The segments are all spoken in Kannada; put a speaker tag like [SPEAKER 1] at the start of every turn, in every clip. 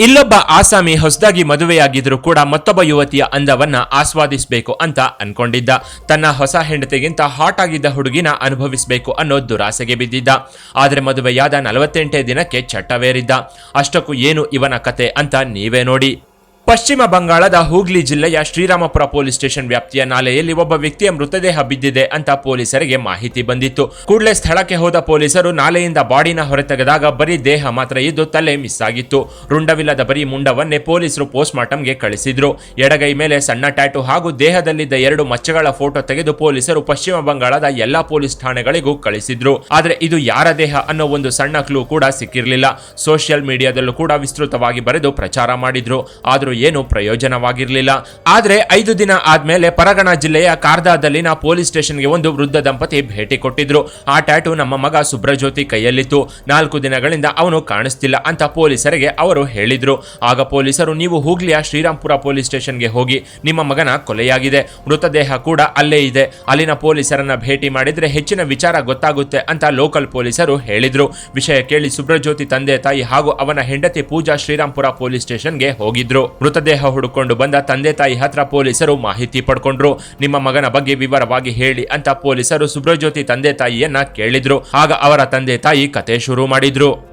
[SPEAKER 1] ಇಲ್ಲೊಬ್ಬ ಆಸಾಮಿ ಹೊಸದಾಗಿ ಮದುವೆಯಾಗಿದ್ರು ಕೂಡ ಮತ್ತೊಬ್ಬ ಯುವತಿಯ ಅಂದವನ್ನ ಆಸ್ವಾದಿಸಬೇಕು ಅಂತ ಅನ್ಕೊಂಡಿದ್ದ. ತನ್ನ ಹೊಸ ಹೆಂಡತಿಗಿಂತ ಹಾಟ್ ಆಗಿದ್ದ ಹುಡುಗಿನ ಅನುಭವಿಸಬೇಕು ಅನ್ನೋ ದುರಾಸೆಗೆ ಬಿದ್ದಿದ್ದ. ಆದರೆ ಮದುವೆಯಾದ ನಲವತ್ತೆಂಟೇ ದಿನಕ್ಕೆ ಚಟ್ಟವೇರಿದ್ದ. ಅಷ್ಟಕ್ಕೂ ಏನು ಇವನ ಕತೆ ಅಂತ ನೀವೇ ನೋಡಿ. ಪಶ್ಚಿಮ ಬಂಗಾಳದ ಹೂಗ್ಲಿ ಜಿಲ್ಲೆಯ ಶ್ರೀರಾಮಪುರ ಪೊಲೀಸ್ ಸ್ಟೇಷನ್ ವ್ಯಾಪ್ತಿಯ ನಾಲೆಯಲ್ಲಿ ಒಬ್ಬ ವ್ಯಕ್ತಿಯ ಮೃತದೇಹ ಬಿದ್ದಿದೆ ಅಂತ ಪೊಲೀಸರಿಗೆ ಮಾಹಿತಿ ಬಂದಿತ್ತು. ಕೂಡಲೇ ಸ್ಥಳಕ್ಕೆ ಹೋದ ಪೊಲೀಸರು ನಾಲೆಯಿಂದ ಬಾಡಿನ ಹೊರತೆಗೆದಾಗ ಬರೀ ದೇಹ ಮಾತ್ರ ಇದ್ದು ತಲೆ ಮಿಸ್ ಆಗಿತ್ತು. ರುಂಡವಿಲ್ಲದ ಬರೀ ಮುಂಡವನ್ನೇ ಪೊಲೀಸರು ಪೋಸ್ಟ್ ಮಾರ್ಟಂಗೆ ಕಳಿಸಿದ್ರು. ಎಡಗೈ ಮೇಲೆ ಸಣ್ಣ ಟ್ಯಾಟು ಹಾಗೂ ದೇಹದಲ್ಲಿದ್ದ ಎರಡು ಮಚ್ಚಗಳ ಫೋಟೋ ತೆಗೆದು ಪೊಲೀಸರು ಪಶ್ಚಿಮ ಬಂಗಾಳದ ಎಲ್ಲಾ ಪೊಲೀಸ್ ಠಾಣೆಗಳಿಗೂ ಕಳಿಸಿದ್ರು. ಆದ್ರೆ ಇದು ಯಾರ ದೇಹ ಅನ್ನೋ ಒಂದು ಸಣ್ಣ ಕ್ಲೂ ಕೂಡ ಸಿಕ್ಕಿರಲಿಲ್ಲ. ಸೋಷಿಯಲ್ ಮೀಡಿಯಾದಲ್ಲೂ ಕೂಡ ವಿಸ್ತೃತವಾಗಿ ಬರೆದು ಪ್ರಚಾರ ಮಾಡಿದ್ರು. ಆದ್ರೂ ಏನು ಪ್ರಯೋಜನವಾಗಿರಲಿಲ್ಲ. ಆದರೆ ಐದು ದಿನ ಆದ್ಮೇಲೆ ಪರಗಣ ಜಿಲ್ಲೆಯ ಕಾರ್ದಾದಲ್ಲಿನ ಪೊಲೀಸ್ ಸ್ಟೇಷನ್ಗೆ ಒಂದು ವೃದ್ಧ ದಂಪತಿ ಭೇಟಿ ಕೊಟ್ಟಿದ್ರು. ಆ ಟ್ಯಾಟು ನಮ್ಮ ಮಗ ಸುಬ್ರಜ್ಯೋತಿ ಕೈಯಲ್ಲಿತ್ತು. ನಾಲ್ಕು ದಿನಗಳಿಂದ ಅವನು ಕಾಣಿಸ್ತಿಲ್ಲ ಅಂತ ಪೊಲೀಸರಿಗೆ ಅವರು ಹೇಳಿದ್ರು. ಆಗ ಪೊಲೀಸರು, ನೀವು ಹೂಗ್ಲಿಯ? ಶ್ರೀರಾಮ್ಪುರ ಪೊಲೀಸ್ ಸ್ಟೇಷನ್ಗೆ ಹೋಗಿ. ನಿಮ್ಮ ಮಗನ ಕೊಲೆಯಾಗಿದೆ. ಮೃತದೇಹ ಕೂಡ ಅಲ್ಲೇ ಇದೆ. ಅಲ್ಲಿನ ಪೊಲೀಸರನ್ನ ಭೇಟಿ ಮಾಡಿದ್ರೆ ಹೆಚ್ಚಿನ ವಿಚಾರ ಗೊತ್ತಾಗುತ್ತೆ ಅಂತ ಲೋಕಲ್ ಪೊಲೀಸರು ಹೇಳಿದ್ರು. ವಿಷಯ ಕೇಳಿ ಸುಬ್ರಜ್ಯೋತಿ ತಂದೆ ತಾಯಿ ಹಾಗೂ ಅವನ ಹೆಂಡತಿ ಪೂಜಾ ಶ್ರೀರಾಮ್ಪುರ ಪೊಲೀಸ್ ಸ್ಟೇಷನ್ಗೆ ಹೋಗಿದ್ರು. ಮೃತದೇಹ ಹುಡುಕೊಂಡು ಬಂದ ತಂದೆ ತಾಯಿ ಹತ್ರ ಪೊಲೀಸರು ಮಾಹಿತಿ ಪಡ್ಕೊಂಡ್ರು. ನಿಮ್ಮ ಮಗನ ಬಗ್ಗೆ ವಿವರವಾಗಿ ಹೇಳಿ ಅಂತ ಪೊಲೀಸರು ಸುಬ್ರಜ್ಯೋತಿ ತಂದೆ ತಾಯಿಯನ್ನ ಕೇಳಿದ್ರು. ಆಗ ಅವರ ತಂದೆ ತಾಯಿ ಕತೆ ಶುರು ಮಾಡಿದ್ರು.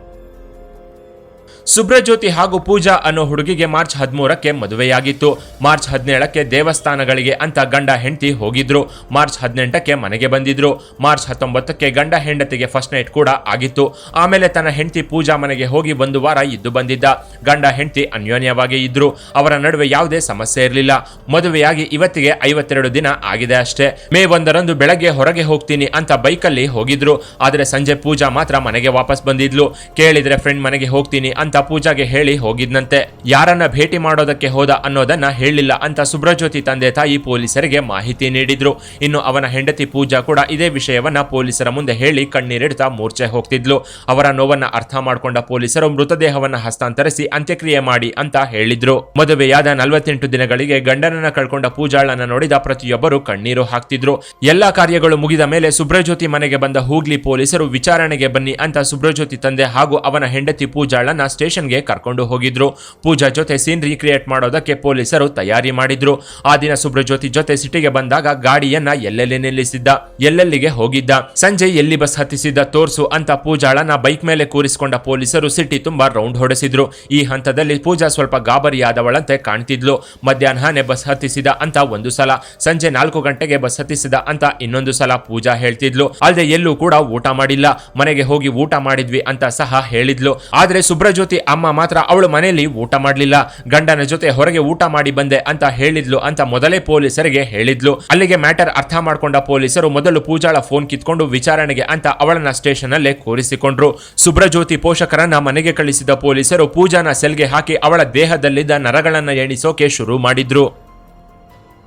[SPEAKER 1] ಸುಬ್ರಜ್ಯೋತಿ ಹಾಗೂ ಪೂಜಾ ಅನ್ನೋ ಹುಡುಗಿಗೆ ಮಾರ್ಚ್ ಹದಿಮೂರಕ್ಕೆ ಮದುವೆಯಾಗಿತ್ತು. ಮಾರ್ಚ್ ಹದಿನೇಳಕ್ಕೆ ದೇವಸ್ಥಾನಗಳಿಗೆ ಅಂತ ಗಂಡ ಹೆಂಡತಿ ಹೋಗಿದ್ರು. ಮಾರ್ಚ್ ಹದಿನೆಂಟಕ್ಕೆ ಮನೆಗೆ ಬಂದಿದ್ರು. ಮಾರ್ಚ್ ಹತ್ತೊಂಬತ್ತಕ್ಕೆ ಗಂಡ ಹೆಂಡತಿಗೆ ಫಸ್ಟ್ ನೈಟ್ ಕೂಡ ಆಗಿತ್ತು. ಆಮೇಲೆ ತನ್ನ ಹೆಂಡತಿ ಪೂಜಾ ಮನೆಗೆ ಹೋಗಿ ಒಂದು ವಾರ ಇದ್ದು ಬಂದಿದ್ದ. ಗಂಡ ಹೆಂಡತಿ ಅನ್ಯೋನ್ಯವಾಗಿ ಇದ್ರು. ಅವರ ನಡುವೆ ಯಾವುದೇ ಸಮಸ್ಯೆ ಇರಲಿಲ್ಲ. ಮದುವೆಯಾಗಿ ಇವತ್ತಿಗೆ ಐವತ್ತೆರಡು ದಿನ ಆಗಿದೆ ಅಷ್ಟೇ. ಮೇ ಒಂದರಂದು ಬೆಳಗ್ಗೆ ಹೊರಗೆ ಹೋಗ್ತೀನಿ ಅಂತ ಬೈಕಲ್ಲಿ ಹೋಗಿದ್ರು. ಆದರೆ ಸಂಜೆ ಪೂಜಾ ಮಾತ್ರ ಮನೆಗೆ ವಾಪಸ್ ಬಂದಿದ್ಲು. ಕೇಳಿದ್ರೆ ಫ್ರೆಂಡ್ ಮನೆಗೆ ಹೋಗ್ತೀನಿ ಅಂತ ಪೂಜಾಗೆ ಹೇಳಿ ಹೋಗಿದ್ನಂತೆ. ಯಾರನ್ನ ಭೇಟಿ ಮಾಡೋದಕ್ಕೆ ಹೋದ ಅನ್ನೋದನ್ನ ಹೇಳಿಲ್ಲ ಅಂತ ಸುಬ್ರಜ್ಯೋತಿ ತಂದೆ ತಾಯಿ ಪೊಲೀಸರಿಗೆ ಮಾಹಿತಿ ನೀಡಿದ್ರು. ಇನ್ನು ಅವನ ಹೆಂಡತಿ ಪೂಜಾ ಕೂಡ ಇದೇ ವಿಷಯವನ್ನ ಪೊಲೀಸರ ಮುಂದೆ ಹೇಳಿ ಕಣ್ಣೀರಿಡ್ತಾ ಮೂರ್ಛೆ ಹೋಗ್ತಿದ್ಲು. ಅವರ ನೋವನ್ನ ಅರ್ಥ ಮಾಡ್ಕೊಂಡ ಪೊಲೀಸರು ಮೃತದೇಹವನ್ನ ಹಸ್ತಾಂತರಿಸಿ ಅಂತ್ಯಕ್ರಿಯೆ ಮಾಡಿ ಅಂತ ಹೇಳಿದ್ರು. ಮದುವೆಯಾದ ನಲವತ್ತೆಂಟು ದಿನಗಳಿಗೆ ಗಂಡನನ್ನ ಕಳ್ಕೊಂಡ ಪೂಜಾಳನ್ನ ನೋಡಿದ ಪ್ರತಿಯೊಬ್ಬರು ಕಣ್ಣೀರು ಹಾಕ್ತಿದ್ರು. ಎಲ್ಲಾ ಕಾರ್ಯಗಳು ಮುಗಿದ ಮೇಲೆ ಸುಬ್ರಜ್ಯೋತಿ ಮನೆಗೆ ಬಂದ ಹೂಗ್ಲಿ ಪೊಲೀಸರು ವಿಚಾರಣೆಗೆ ಬನ್ನಿ ಅಂತ ಸುಬ್ರಜ್ಯೋತಿ ತಂದೆ ಹಾಗೂ ಅವನ ಹೆಂಡತಿ ಪೂಜಾಳನ್ನ ಸ್ಟೇಷನ್ಗೆ ಕರ್ಕೊಂಡು ಹೋಗಿದ್ರು. ಪೂಜಾ ಜೊತೆ ಸೀನ್ ರೀಕ್ರಿಯೇಟ್ ಮಾಡೋದಕ್ಕೆ ಪೊಲೀಸರು ತಯಾರಿ ಮಾಡಿದ್ರು. ಆ ದಿನ ಸುಬ್ರಜ್ಯೋತಿ ಜೊತೆ ಸಿಟಿಗೆ ಬಂದಾಗ ಗಾಡಿಯನ್ನ ಎಲ್ಲೆಲ್ಲಿ ನಿಲ್ಲಿಸಿದ್ದ? ಎಲ್ಲೆಲ್ಲಿಗೆ ಹೋಗಿದ್ದ? ಸಂಜೆ ಎಲ್ಲಿ ಬಸ್ ಹತ್ತಿಸಿದ್ದ ತೋರ್ಸು ಅಂತ ಪೂಜಾಳನ್ನ ಬೈಕ್ ಮೇಲೆ ಕೂರಿಸಿಕೊಂಡ ಪೊಲೀಸರು ಸಿಟಿ ತುಂಬಾ ರೌಂಡ್ ಹೊಡೆಸಿದ್ರು. ಈ ಹಂತದಲ್ಲಿ ಪೂಜಾ ಸ್ವಲ್ಪ ಗಾಬರಿಯಾದವಳಂತೆ ಕಾಣ್ತಿದ್ಲು. ಮಧ್ಯಾಹ್ನನೇ ಬಸ್ ಹತ್ತಿಸಿದ ಅಂತ ಒಂದು ಸಲ, ಸಂಜೆ ನಾಲ್ಕು ಗಂಟೆಗೆ ಬಸ್ ಹತ್ತಿಸಿದ ಅಂತ ಇನ್ನೊಂದು ಸಲ ಪೂಜಾ ಹೇಳ್ತಿದ್ಲು. ಅಲ್ಲದೆ ಎಲ್ಲೂ ಕೂಡ ಊಟ ಮಾಡಿಲ್ಲ. ಮನೆಗೆ ಹೋಗಿ ಊಟ ಮಾಡಿದ್ವಿ ಅಂತ ಸಹ ಹೇಳಿದ್ಲು. ಆದ್ರೆ ಸುಬ್ರಜ್ಯೋತಿ ಅಮ್ಮ ಮಾತ್ರ ಅವಳು ಮನೆಯಲ್ಲಿ ಊಟ ಮಾಡಲಿಲ್ಲ. ಗಂಡನ ಜೊತೆ ಹೊರಗೆ ಊಟ ಮಾಡಿ ಬಂದೆ ಅಂತ ಹೇಳಿದ್ಲು ಅಂತ ಮೊದಲೇ ಪೊಲೀಸರಿಗೆ ಹೇಳಿದ್ಲು. ಅಲ್ಲಿಗೆ ಮ್ಯಾಟರ್ ಅರ್ಥ ಮಾಡ್ಕೊಂಡ ಪೊಲೀಸರು ಮೊದಲು ಪೂಜಾಳ ಫೋನ್ ಕಿತ್ಕೊಂಡು ವಿಚಾರಣೆಗೆ ಅಂತ ಅವಳನ್ನ ಸ್ಟೇಷನ್ ಅಲ್ಲೇ ಕೂರಿಸಿಕೊಂಡ್ರು. ಸುಬ್ರಜ್ಯೋತಿ ಪೋಷಕರನ್ನ ಮನೆಗೆ ಕಳಿಸಿದ ಪೊಲೀಸರು ಪೂಜಾನ ಸೆಲ್ಗೆ ಹಾಕಿ ಅವಳ ದೇಹದಲ್ಲಿದ್ದ ನರಗಳನ್ನ ಎಣಿಸೋಕೆ ಶುರು ಮಾಡಿದ್ರು.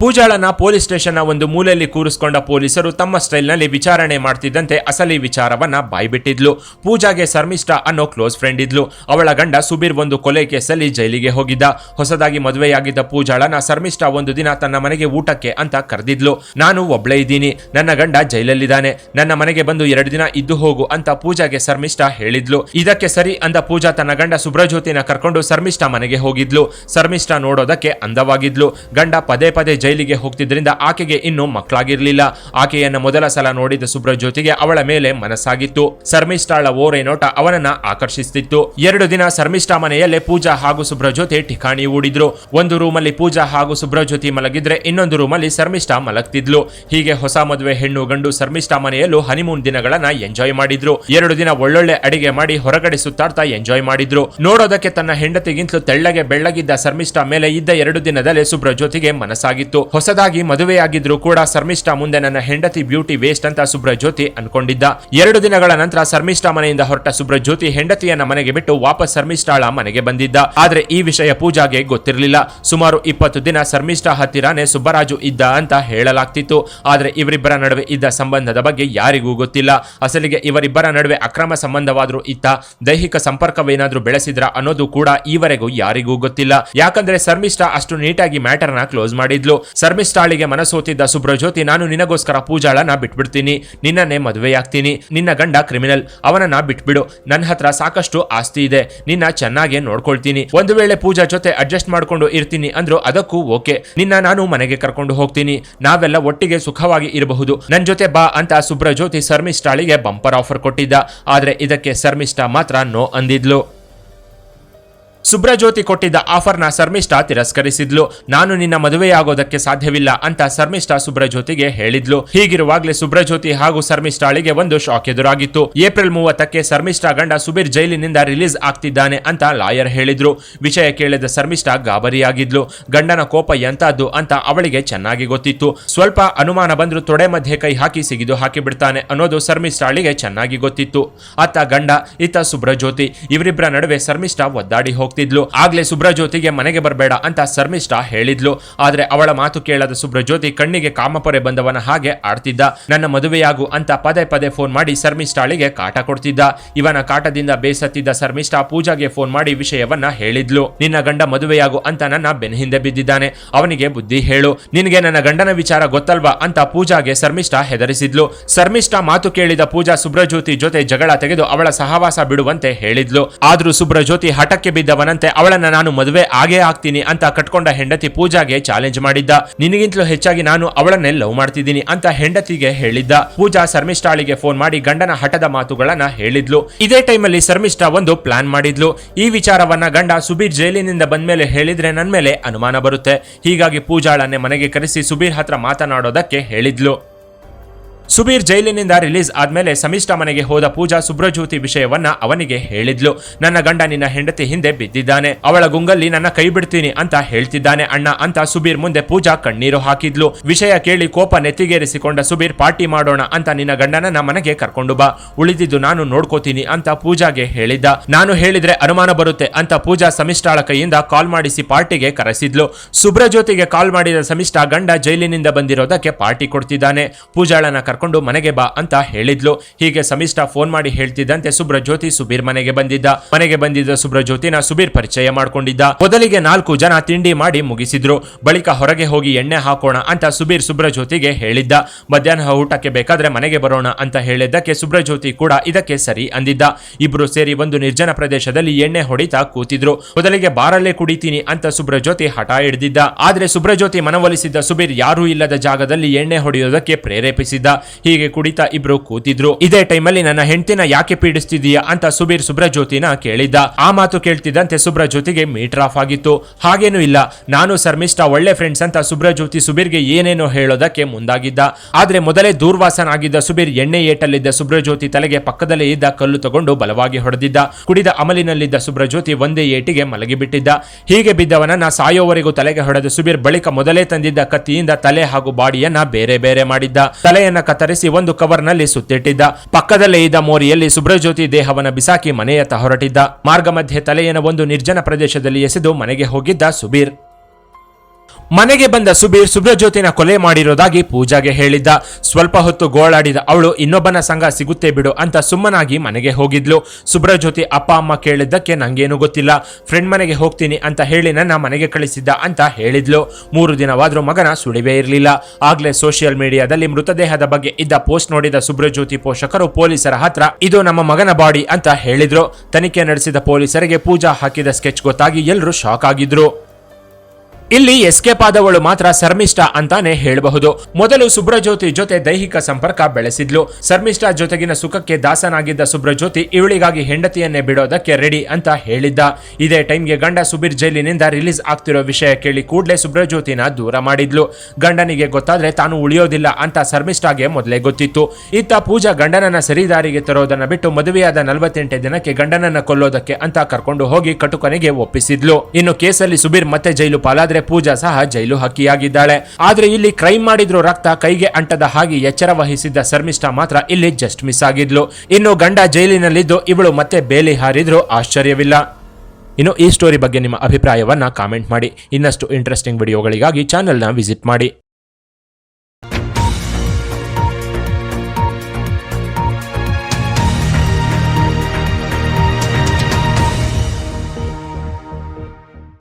[SPEAKER 1] ಪೂಜಾಳನ ಪೊಲೀಸ್ ಸ್ಟೇಷನ್ನ ಒಂದು ಮೂಲೆಯಲ್ಲಿ ಕೂರಿಸಿಕೊಂಡ ಪೊಲೀಸರು ತಮ್ಮ ಸ್ಟೈಲ್ನಲ್ಲಿ ವಿಚಾರಣೆ ಮಾಡ್ತಿದ್ದಂತೆ ಅಸಲಿ ವಿಚಾರವನ್ನ ಬಾಯ್ಬಿಟ್ಟಿದ್ಲು. ಪೂಜಾಗೆ ಶರ್ಮಿಷ್ಠಾ ಅನ್ನೋ ಕ್ಲೋಸ್ ಫ್ರೆಂಡ್ ಇದ್ಲು. ಅವಳ ಗಂಡ ಸುಬೀರ್ ಒಂದು ಕೊಲೆ ಕೇಸಲ್ಲಿ ಜೈಲಿಗೆ ಹೋಗಿದ್ದ. ಹೊಸದಾಗಿ ಮದುವೆಯಾಗಿದ್ದ ಪೂಜಾಳನ ಶರ್ಮಿಷ್ಠಾ ಒಂದು ದಿನ ತನ್ನ ಮನೆಗೆ ಊಟಕ್ಕೆ ಅಂತ ಕರೆದಿದ್ಲು. ನಾನು ಒಬ್ಳೇ ಇದ್ದೀನಿ. ನನ್ನ ಗಂಡ ಜೈಲಲ್ಲಿದ್ದಾನೆ. ನನ್ನ ಮನೆಗೆ ಬಂದು ಎರಡು ದಿನ ಇದ್ದು ಹೋಗು ಅಂತ ಪೂಜಾಗೆ ಶರ್ಮಿಷ್ಠಾ ಹೇಳಿದ್ಲು. ಇದಕ್ಕೆ ಸರಿ ಅಂದ ಪೂಜಾ ತನ್ನ ಗಂಡ ಸುಬ್ರಜ್ಯೋತಿನ ಕರ್ಕೊಂಡು ಶರ್ಮಿಷ್ಠಾ ಮನೆಗೆ ಹೋಗಿದ್ಲು. ಶರ್ಮಿಷ್ಠಾ ನೋಡೋದಕ್ಕೆ ಅಂದವಾಗಿದ್ಲು. ಗಂಡ ಪದೇ ಪದೇ ಜೈಲಿಗೆ ಹೋಗ್ತಿದ್ದರಿಂದ ಆಕೆಗೆ ಇನ್ನೂ ಮಕ್ಕಳಾಗಿರಲಿಲ್ಲ. ಆಕೆಯನ್ನ ಮೊದಲ ಸಲ ನೋಡಿದ ಸುಬ್ರಜ್ಯೋತಿಗೆ ಅವಳ ಮೇಲೆ ಮನಸ್ಸಾಗಿತ್ತು. ಶರ್ಮಿಷ್ಠಾಳ ಓರೆ ನೋಟ ಅವನನ್ನ ಆಕರ್ಷಿಸ್ತಿತ್ತು. ಎರಡು ದಿನ ಶರ್ಮಿಷ್ಠಾ ಮನೆಯಲ್ಲೇ ಪೂಜಾ ಹಾಗೂ ಸುಬ್ರಜ್ಯೋತಿ ಠಿಕಾಣಿ ಹೂಡಿದ್ರು. ಒಂದು ರೂಮಲ್ಲಿ ಪೂಜಾ ಹಾಗೂ ಸುಬ್ರಜ್ಯೋತಿ ಮಲಗಿದ್ರೆ ಇನ್ನೊಂದು ರೂಮಲ್ಲಿ ಶರ್ಮಿಷ್ಠಾ ಮಲಗ್ತಿದ್ಲು. ಹೀಗೆ ಹೊಸ ಮದುವೆ ಹೆಣ್ಣು ಗಂಡು ಶರ್ಮಿಷ್ಠಾ ಮನೆಯಲ್ಲೂ ಹನಿಮೂನ್ ದಿನಗಳನ್ನ ಎಂಜಾಯ್ ಮಾಡಿದ್ರು. ಎರಡು ದಿನ ಒಳ್ಳೊಳ್ಳೆ ಅಡಿಗೆ ಮಾಡಿ ಹೊರಗಡೆ ಸುತ್ತಾಡ್ತಾ ಎಂಜಾಯ್ ಮಾಡಿದ್ರು. ನೋಡೋದಕ್ಕೆ ತನ್ನ ಹೆಂಡತಿಗಿಂತಲೂ ತೆಳ್ಳಗೆ ಬೆಳ್ಳಗಿದ್ದ ಶರ್ಮಿಷ್ಠಾ ಮೇಲೆ ಇದ್ದ ಎರಡು ದಿನದಲ್ಲೇ ಸುಬ್ರಜ್ಯೋತಿಗೆ ಮನಸ್ಸಾಗಿತ್ತು. ಹೊಸದಾಗಿ ಮದುವೆಯಾಗಿದ್ರೂ ಕೂಡ ಶರ್ಮಿಷ್ಠಾ ಮುಂದೆ ನನ್ನ ಹೆಂಡತಿ ಬ್ಯೂಟಿ ವೇಸ್ಟ್ ಅಂತ ಸುಬ್ರಜ್ಯೋತಿ ಅನ್ಕೊಂಡಿದ್ದ. ಎರಡು ದಿನಗಳ ನಂತರ ಶರ್ಮಿಷ್ಠಾ ಮನೆಯಿಂದ ಹೊರಟ ಸುಬ್ರಜ್ಯೋತಿ ಹೆಂಡತಿಯನ್ನ ಮನೆಗೆ ಬಿಟ್ಟು ವಾಪಸ್ ಶರ್ಮಿಷ್ಠಾಳ ಮನೆಗೆ ಬಂದಿದ್ದ. ಆದ್ರೆ ಈ ವಿಷಯ ಪೂಜಾಗೆ ಗೊತ್ತಿರಲಿಲ್ಲ. ಸುಮಾರು ಇಪ್ಪತ್ತು ದಿನ ಶರ್ಮಿಷ್ಠಾ ಹತ್ತಿರಾನೇ ಸುಬ್ಬರಾಜು ಇದ್ದ ಅಂತ ಹೇಳಲಾಗ್ತಿತ್ತು. ಆದ್ರೆ ಇವರಿಬ್ಬರ ನಡುವೆ ಇದ್ದ ಸಂಬಂಧದ ಬಗ್ಗೆ ಯಾರಿಗೂ ಗೊತ್ತಿಲ್ಲ. ಅಸಲಿಗೆ ಇವರಿಬ್ಬರ ನಡುವೆ ಅಕ್ರಮ ಸಂಬಂಧವಾದ್ರೂ ಇತ್ತ ದೈಹಿಕ ಸಂಪರ್ಕವೇನಾದ್ರೂ ಬೆಳೆಸಿದ್ರ ಅನ್ನೋದು ಕೂಡ ಈವರೆಗೂ ಯಾರಿಗೂ ಗೊತ್ತಿಲ್ಲ. ಯಾಕಂದ್ರೆ ಶರ್ಮಿಷ್ಠಾ ಅಷ್ಟು ನೀಟಾಗಿ ಮ್ಯಾಟರ್ನ ಕ್ಲೋಸ್ ಮಾಡಿದ್ಲು. ಶರ್ಮಿಷ್ಠಾಳಿಗೆ ಮನಸೋತಿದ್ದ ಸುಬ್ರಜ್ಯೋತಿ, ನಾನು ನಿನಗೋಸ್ಕರ ಪೂಜಾಳನ್ನ ಬಿಟ್ಬಿಡ್ತೀನಿ. ನಿನ್ನನ್ನೇ ಮದುವೆಯಾಗ್ತೀನಿ. ನಿನ್ನ ಗಂಡ ಕ್ರಿಮಿನಲ್. ಅವನನ್ನ ಬಿಟ್ಬಿಡು. ನನ್ನ ಹತ್ರ ಸಾಕಷ್ಟು ಆಸ್ತಿ ಇದೆ. ನಿನ್ನ ಚೆನ್ನಾಗಿ ನೋಡ್ಕೊಳ್ತೀನಿ. ಒಂದು ವೇಳೆ ಪೂಜಾ ಜೊತೆ ಅಡ್ಜಸ್ಟ್ ಮಾಡ್ಕೊಂಡು ಇರ್ತೀನಿ ಅಂದ್ರು ಅದಕ್ಕೂ ಓಕೆ. ನಿನ್ನ ನಾನು ಮನೆಗೆ ಕರ್ಕೊಂಡು ಹೋಗ್ತೀನಿ. ನಾವೆಲ್ಲ ಒಟ್ಟಿಗೆ ಸುಖವಾಗಿ ಇರಬಹುದು. ನನ್ ಜೊತೆ ಬಾ ಅಂತ ಸುಬ್ರಜ್ಯೋತಿ ಶರ್ಮಿಷ್ಠಾಳಿಗೆ ಬಂಪರ್ ಆಫರ್ ಕೊಟ್ಟಿದ್ದ. ಆದ್ರೆ ಇದಕ್ಕೆ ಶರ್ಮಿಷ್ಠಾ ಮಾತ್ರ ನೋ ಅಂದಿದ್ಲು. ಸುಬ್ರಜ್ಯೋತಿ ಕೊಟ್ಟಿದ್ದ ಆಫರ್ನ ಶರ್ಮಿಷ್ಠಾ ತಿರಸ್ಕರಿಸಿದ್ಲು. ನಾನು ನಿನ್ನ ಮದುವೆಯಾಗೋದಕ್ಕೆ ಸಾಧ್ಯವಿಲ್ಲ ಅಂತ ಶರ್ಮಿಷ್ಠಾ ಸುಬ್ರಜ್ಯೋತಿಗೆ ಹೇಳಿದ್ಲು. ಹೀಗಿರುವಾಗಲೇ ಸುಬ್ರಜ್ಯೋತಿ ಹಾಗೂ ಶರ್ಮಿಷ್ಠಾಳಿಗೆ ಒಂದು ಶಾಕ್ ಎದುರಾಗಿತ್ತು. ಏಪ್ರಿಲ್ ಮೂವತ್ತಕ್ಕೆ ಶರ್ಮಿಷ್ಠಾ ಗಂಡ ಸುಬೀರ್ ಜೈಲಿನಿಂದ ರಿಲೀಸ್ ಆಗ್ತಿದ್ದಾನೆ ಅಂತ ಲಾಯರ್ ಹೇಳಿದ್ರು. ವಿಷಯ ಕೇಳಿದ ಶರ್ಮಿಷ್ಠಾ ಗಾಬರಿಯಾಗಿದ್ಲು. ಗಂಡನ ಕೋಪ ಎಂತದ್ದು ಅಂತ ಅವಳಿಗೆ ಚೆನ್ನಾಗಿ ಗೊತ್ತಿತ್ತು. ಸ್ವಲ್ಪ ಅನುಮಾನ ಬಂದ್ರು ತೊಡೆ ಮಧ್ಯೆ ಕೈ ಹಾಕಿ ಸಿಗಿದು ಹಾಕಿಬಿಡ್ತಾನೆ ಅನ್ನೋದು ಶರ್ಮಿಷ್ಠಾಳಿಗೆ ಚೆನ್ನಾಗಿ ಗೊತ್ತಿತ್ತು. ಅತ್ತ ಗಂಡ ಇತ್ತ ಸುಬ್ರಜ್ಯೋತಿ. ಇವರಿಬ್ಬರ ನಡುವೆ ಶರ್ಮಿಷ್ಠಾ ಒದ್ದಾಡಿ ಹೋಗ್ತಿದ್ಲು. ಆಗ್ಲೇ ಸುಬ್ರಜ್ಯೋತಿಗೆ ಮನೆಗೆ ಬರಬೇಡ ಅಂತ ಶರ್ಮಿಷ್ಠ ಹೇಳಿದ್ಲು. ಆದ್ರೆ ಅವಳ ಮಾತು ಕೇಳದ ಸುಬ್ರಜ್ಯೋತಿ ಕಣ್ಣಿಗೆ ಕಾಮಪೊರೆ ಬಂದವನ ಹಾಗೆ ಆಡ್ತಿದ್ದ. ನನ್ನ ಮದುವೆಯಾಗು ಅಂತ ಪದೇ ಪದೇ ಫೋನ್ ಮಾಡಿ ಶರ್ಮಿಷ್ಠಾಳಿಗೆ ಕಾಟ ಕೊಡ್ತಿದ್ದ. ಇವನ ಕಾಟದಿಂದ ಬೇಸತ್ತಿದ್ದ ಶರ್ಮಿಷ್ಠ ಪೂಜಾಗೆ ಫೋನ್ ಮಾಡಿ ವಿಷಯವನ್ನ ಹೇಳಿದ್ಲು. ನಿನ್ನ ಗಂಡ ಮದುವೆಯಾಗು ಅಂತ ನನ್ನ ಬೆನ್ ಹಿಂದೆ ಬಿದ್ದಿದ್ದಾನೆ. ಅವನಿಗೆ ಬುದ್ಧಿ ಹೇಳು. ನಿನಗೆ ನನ್ನ ಗಂಡನ ವಿಚಾರ ಗೊತ್ತಲ್ವಾ ಅಂತ ಪೂಜಾಗೆ ಶರ್ಮಿಷ್ಠಾ ಹೆದರಿಸಿದ್ಲು. ಶರ್ಮಿಷ್ಠ ಮಾತು ಕೇಳಿದ ಪೂಜಾ ಸುಬ್ರಜ್ಯೋತಿ ಜೊತೆ ಜಗಳ ತೆಗೆದು ಅವಳ ಸಹವಾಸ ಬಿಡುವಂತೆ ಹೇಳಿದ್ಲು. ಆದ್ರೂ ಸುಬ್ರಜ್ಯೋತಿ ಹಠಕ್ಕೆ ಬಿದ್ದವನಂತೆ ಅವಳನ್ನ ನಾನು ಮದುವೆ ಆಗೇ ಆಗ್ತೀನಿ ಅಂತ ಕಟ್ಕೊಂಡ ಹೆಂಡತಿ ಪೂಜಾಗೆ ಚಾಲೆಂಜ್ ಮಾಡಿದ್ದ. ನಿನಗಿಂತಲೂ ಹೆಚ್ಚಾಗಿ ನಾನು ಅವಳನ್ನೇ ಲವ್ ಮಾಡ್ತಿದ್ದೀನಿ ಅಂತ ಹೆಂಡತಿಗೆ ಹೇಳಿದ್ದ. ಪೂಜಾ ಶರ್ಮಿಷ್ಠಾಳಿಗೆ ಫೋನ್ ಮಾಡಿ ಗಂಡನ ಹಠದ ಮಾತುಗಳನ್ನ ಹೇಳಿದ್ಲು. ಇದೇ ಟೈಮಲ್ಲಿ ಶರ್ಮಿಷ್ಠಾ ಒಂದು ಪ್ಲಾನ್ ಮಾಡಿದ್ಲು. ಈ ವಿಚಾರವನ್ನ ಗಂಡ ಸುಬೀರ್ ಜೈಲಿನಿಂದ ಬಂದ್ಮೇಲೆ ಹೇಳಿದ್ರೆ ನನ್ ಮೇಲೆ ಅನುಮಾನ ಬರುತ್ತೆ. ಹೀಗಾಗಿ ಪೂಜಾಳನ್ನೇ ಮನೆಗೆ ಕರೆಸಿ ಸುಬೀರ್ ಹತ್ರ ಮಾತನಾಡೋದಕ್ಕೆ ಹೇಳಿದ್ಲು. ಸುಬೀರ್ ಜೈಲಿನಿಂದ ರಿಲೀಸ್ ಆದ್ಮೇಲೆ ಸಮಿಷ್ಠ ಮನೆಗೆ ಹೋದ ಪೂಜಾ ಸುಬ್ರಜ್ಯೋತಿ ವಿಷಯವನ್ನ ಅವನಿಗೆ ಹೇಳಿದ್ಲು. ನನ್ನ ಗಂಡ ನಿನ್ನ ಹೆಂಡತಿ ಹಿಂದೆ ಬಿದ್ದಿದ್ದಾನೆ. ಅವಳ ಗುಂಗಲ್ಲಿ ನನ್ನ ಕೈ ಬಿಡ್ತೀನಿ ಅಂತ ಹೇಳ್ತಿದ್ದಾನೆ ಅಣ್ಣ ಅಂತ ಸುಬೀರ್ ಮುಂದೆ ಪೂಜಾ ಕಣ್ಣೀರು ಹಾಕಿದ್ಲು. ವಿಷಯ ಕೇಳಿ ಕೋಪ ನೆತ್ತಿಗೇರಿಸಿಕೊಂಡ ಸುಬೀರ್, ಪಾರ್ಟಿ ಮಾಡೋಣ ಅಂತ ನಿನ್ನ ಗಂಡನನ್ನ ಮನೆಗೆ ಕರ್ಕೊಂಡು ಬಾ. ಉಳಿದಿದ್ದು ನಾನು ನೋಡ್ಕೋತೀನಿ ಅಂತ ಪೂಜಾಗೆ ಹೇಳಿದ್ದ. ನಾನು ಹೇಳಿದ್ರೆ ಅನುಮಾನ ಬರುತ್ತೆ ಅಂತ ಪೂಜಾ ಸಮಿಷ್ಠಾಳ ಕೈಯಿಂದ ಕಾಲ್ ಮಾಡಿಸಿ ಪಾರ್ಟಿಗೆ ಕರೆಸಿದ್ಲು. ಸುಬ್ರಜ್ಯೋತಿಗೆ ಕಾಲ್ ಮಾಡಿದ ಸಮಿಷ್ಠ ಗಂಡ ಜೈಲಿನಿಂದ ಬಂದಿರೋದಕ್ಕೆ ಪಾರ್ಟಿ ಕೊಡ್ತಿದ್ದಾನೆ. ಪೂಜಾಳನ ಕರ್ಕೊಂಡು ಮನೆಗೆ ಬಾ ಅಂತ ಹೇಳಿದ್ಲು. ಹೀಗೆ ಸಮಿಷ್ಠ ಫೋನ್ ಮಾಡಿ ಹೇಳ್ತಿದ್ದಂತೆ ಸುಬ್ರಜ್ಯೋತಿ ಸುಬೀರ್ ಮನೆಗೆ ಬಂದಿದ್ದ. ಮನೆಗೆ ಬಂದಿದ್ದ ಸುಬ್ರಜ್ಯೋತಿನ ಸುಬೀರ್ ಪರಿಚಯ ಮಾಡ್ಕೊಂಡಿದ್ದ. ಮೊದಲಿಗೆ ನಾಲ್ಕು ಜನ ತಿಂಡಿ ಮಾಡಿ ಮುಗಿಸಿದ್ರು. ಬಳಿಕ ಹೊರಗೆ ಹೋಗಿ ಎಣ್ಣೆ ಹಾಕೋಣ ಅಂತ ಸುಬೀರ್ ಸುಬ್ರಜ್ಯೋತಿಗೆ ಹೇಳಿದ್ದ. ಮಧ್ಯಾಹ್ನ ಊಟಕ್ಕೆ ಬೇಕಾದ್ರೆ ಮನೆಗೆ ಬರೋಣ ಅಂತ ಹೇಳಿದ್ದಕ್ಕೆ ಸುಬ್ರಜ್ಯೋತಿ ಕೂಡ ಇದಕ್ಕೆ ಸರಿ ಅಂದಿದ್ದ. ಇಬ್ರು ಸೇರಿ ಒಂದು ನಿರ್ಜನ ಪ್ರದೇಶದಲ್ಲಿ ಎಣ್ಣೆ ಹೊಡಿತಾ ಕೂತಿದ್ರು. ಮೊದಲಿಗೆ ಬಾರಲ್ಲೇ ಕುಡಿತೀನಿ ಅಂತ ಸುಬ್ರಜ್ಯೋತಿ ಹಠ ಹಿಡಿದಿದ್ದ. ಆದ್ರೆ ಸುಬ್ರಜ್ಯೋತಿ ಮನವೊಲಿಸಿದ್ದ ಸುಬೀರ್ ಯಾರೂ ಇಲ್ಲದ ಜಾಗದಲ್ಲಿ ಎಣ್ಣೆ ಹೊಡೆಯೋದಕ್ಕೆ ಪ್ರೇರೇಪಿಸಿದ್ದ. ಹೀಗೆ ಕುಡಿತಾ ಇಬ್ರು ಕೂತಿದ್ರು. ಇದೇ ಟೈಮಲ್ಲಿ ನನ್ನ ಹೆಂಡತಿನ ಯಾಕೆ ಪೀಡಿಸ್ತಿದೀಯಾ ಅಂತ ಸುಬೀರ್ ಸುಬ್ರಜ್ಯೋತಿನ ಕೇಳಿದ್ದ. ಆ ಮಾತು ಕೇಳ್ತಿದ್ದಂತೆ ಸುಬ್ರಜ್ಯೋತಿಗೆ ಮೀಟರ್ ಆಫ್ ಆಗಿತ್ತು. ಹಾಗೇನೂ ಇಲ್ಲ. ನಾನು ಶರ್ಮಿಷ್ಠಾ ಒಳ್ಳೆ ಫ್ರೆಂಡ್ಸ್ ಅಂತ ಸುಬ್ರಜ್ಯೋತಿ ಸುಬೀರ್ಗೆ ಏನೇನೋ ಹೇಳೋದಕ್ಕೆ ಮುಂದಾಗಿದ್ದ. ಆದ್ರೆ ಮೊದಲೇ ದೂರ್ವಾಸನಾಗಿದ್ದ ಸುಬೀರ್ ಎಣ್ಣೆ ಏಟಲ್ಲಿದ್ದ ಸುಬ್ರಜ್ಯೋತಿ ತಲೆಗೆ ಪಕ್ಕದಲ್ಲೇ ಇದ್ದ ಕಲ್ಲು ತಗೊಂಡು ಬಲವಾಗಿ ಹೊಡೆದಿದ್ದ. ಕುಡಿದ ಅಮಲಿನಲ್ಲಿದ್ದ ಸುಬ್ರಜ್ಯೋತಿ ಒಂದೇ ಏಟಿಗೆ ಮಲಗಿಬಿಟ್ಟಿದ್ದ. ಹೀಗೆ ಬಿದ್ದವನನ್ನ ಸಾಯೋವರೆಗೂ ತಲೆಗೆ ಹೊಡೆದ ಸುಬೀರ್ ಬಳಿಕ ಮೊದಲೇ ತಂದಿದ್ದ ಕತ್ತಿಯಿಂದ ತಲೆ ಹಾಗೂ ಬಾಡಿಯನ್ನ ಬೇರೆ ಬೇರೆ ಮಾಡಿದ್ದ. ತಲೆಯನ್ನ ಒಂದು ಕವರ್ನಲ್ಲಿ ಸುತ್ತಿಟ್ಟಿದ್ದ. ಪಕ್ಕದಲ್ಲೇ ಇದ್ದ ಮೋರಿಯಲ್ಲಿ ಸುಬ್ರಜ್ಯೋತಿ ದೇಹವನ್ನ ಬಿಸಾಕಿ ಮನೆಯತ್ತ ಹೊರಟಿದ್ದ. ಮಾರ್ಗ ಮಧ್ಯೆ ತಲೆಯನ್ನು ಒಂದು ನಿರ್ಜನ ಪ್ರದೇಶದಲ್ಲಿ ಎಸೆದು ಮನೆಗೆ ಹೋಗಿದ್ದ ಸುಬೀರ್. ಮನೆಗೆ ಬಂದ ಸುಬೀರ್ ಸುಬ್ರಜ್ಯೋತಿನ ಕೊಲೆ ಮಾಡಿರೋದಾಗಿ ಪೂಜಾಗೆ ಹೇಳಿದ್ದ. ಸ್ವಲ್ಪ ಹೊತ್ತು ಗೋಳಾಡಿದ ಅವಳು, ಇನ್ನೊಬ್ಬನ ಸಂಘ ಸಿಗುತ್ತೆ ಬಿಡು ಅಂತ ಸುಮ್ಮನಾಗಿ ಮನೆಗೆ ಹೋಗಿದ್ಲು. ಸುಬ್ರಜ್ಯೋತಿ ಅಪ್ಪ, ಅಮ್ಮ ಕೇಳಿದ್ದಕ್ಕೆ ನಂಗೇನು ಗೊತ್ತಿಲ್ಲ. ಫ್ರೆಂಡ್ ಮನೆಗೆ ಹೋಗ್ತೀನಿ ಅಂತ ಹೇಳಿ ನನ್ನ ಮನೆಗೆ ಕಳಿಸಿದ್ದ ಅಂತ ಹೇಳಿದ್ಲು. ಮೂರು ದಿನವಾದ್ರೂ ಮಗನ ಸುಳಿವೇ ಇರಲಿಲ್ಲ. ಆಗ್ಲೇ ಸೋಷಿಯಲ್ ಮೀಡಿಯಾದಲ್ಲಿ ಮೃತದೇಹದ ಬಗ್ಗೆ ಇದ್ದ ಪೋಸ್ಟ್ ನೋಡಿದ ಸುಬ್ರಜ್ಯೋತಿ ಪೋಷಕರು ಪೊಲೀಸರ ಹತ್ರ, ಇದು ನಮ್ಮ ಮಗನ ಬಾಡಿ ಅಂತ ಹೇಳಿದ್ರು. ತನಿಖೆ ನಡೆಸಿದ ಪೊಲೀಸರಿಗೆ ಪೂಜಾ ಹಾಕಿದ ಸ್ಕೆಚ್ ಗೊತ್ತಾಗಿ ಎಲ್ಲರೂ ಶಾಕ್ ಆಗಿದ್ರು. ಇಲ್ಲಿ ಎಸ್ಕೇಪ್ ಆದವಳು ಮಾತ್ರ ಶರ್ಮಿಷ್ಠಾ ಅಂತಾನೆ ಹೇಳಬಹುದು. ಮೊದಲು ಸುಬ್ರಜ್ಯೋತಿ ಜೊತೆ ದೈಹಿಕ ಸಂಪರ್ಕ ಬೆಳೆಸಿದ್ಲು. ಶರ್ಮಿಷ್ಠಾ ಜೊತೆಗಿನ ಸುಖಕ್ಕೆ ದಾಸನಾಗಿದ್ದ ಸುಬ್ರಜ್ಯೋತಿ ಇವಳಿಗಾಗಿ ಹೆಂಡತಿಯನ್ನೇ ಬಿಡೋದಕ್ಕೆ ರೆಡಿ ಅಂತ ಹೇಳಿದ್ದ. ಇದೇ ಟೈಮ್ಗೆ ಗಂಡ ಸುಬೀರ್ ಜೈಲಿನಿಂದ ರಿಲೀಸ್ ಆಗ್ತಿರೋ ವಿಷಯ ಕೇಳಿ ಕೂಡಲೇ ಸುಬ್ರಜ್ಯೋತಿನ ದೂರ ಮಾಡಿದ್ಲು. ಗಂಡನಿಗೆ ಗೊತ್ತಾದ್ರೆ ತಾನು ಉಳಿಯೋದಿಲ್ಲ ಅಂತ ಶರ್ಮಿಷ್ಠಾಗೆ ಮೊದಲೇ ಗೊತ್ತಿತ್ತು. ಇತ್ತ ಪೂಜಾ ಗಂಡನನ್ನ ಸರಿದಾರಿಗೆ ತರೋದನ್ನ ಬಿಟ್ಟು ಮದುವೆಯಾದ ನಲವತ್ತೆಂಟೇ ದಿನಕ್ಕೆ ಗಂಡನನ್ನ ಕೊಲ್ಲೋದಕ್ಕೆ ಅಂತ ಕರ್ಕೊಂಡು ಹೋಗಿ ಕಟುಕನಿಗೆ ಒಪ್ಪಿಸಿದ್ಲು. ಇನ್ನು ಕೇಸಲ್ಲಿ ಸುಬೀರ್ ಮತ್ತೆ ಜೈಲು ಪಾಲಾದ್ರೆ ಪೂಜಾ ಸಹ ಜೈಲು ಹಕ್ಕಿಯಾಗಿದ್ದಾಳೆ. ಆದ್ರೆ ಇಲ್ಲಿ ಕ್ರೈಮ್ ಮಾಡಿದ್ರು ರಕ್ತ ಕೈಗೆ ಅಂಟದ ಹಾಗೆ ಎಚ್ಚರ ವಹಿಸಿದ್ದ ಶರ್ಮಿಷ್ಠಾ ಮಾತ್ರ ಇಲ್ಲಿ ಜಸ್ಟ್ ಮಿಸ್ ಆಗಿದ್ಲು. ಇನ್ನು ಗಂಡ ಜೈಲಿನಲ್ಲಿದ್ದು ಇವಳು ಮತ್ತೆ ಬೇಲಿ ಹಾರಿದ್ರು ಆಶ್ಚರ್ಯವಿಲ್ಲ. ಇನ್ನು ಈ ಸ್ಟೋರಿ ಬಗ್ಗೆ ನಿಮ್ಮ ಅಭಿಪ್ರಾಯವನ್ನ ಕಾಮೆಂಟ್ ಮಾಡಿ. ಇನ್ನಷ್ಟು ಇಂಟ್ರೆಸ್ಟಿಂಗ್ ವಿಡಿಯೋಗಳಿಗಾಗಿ ಚಾನೆಲ್ನ ವಿಸಿಟ್ ಮಾಡಿ.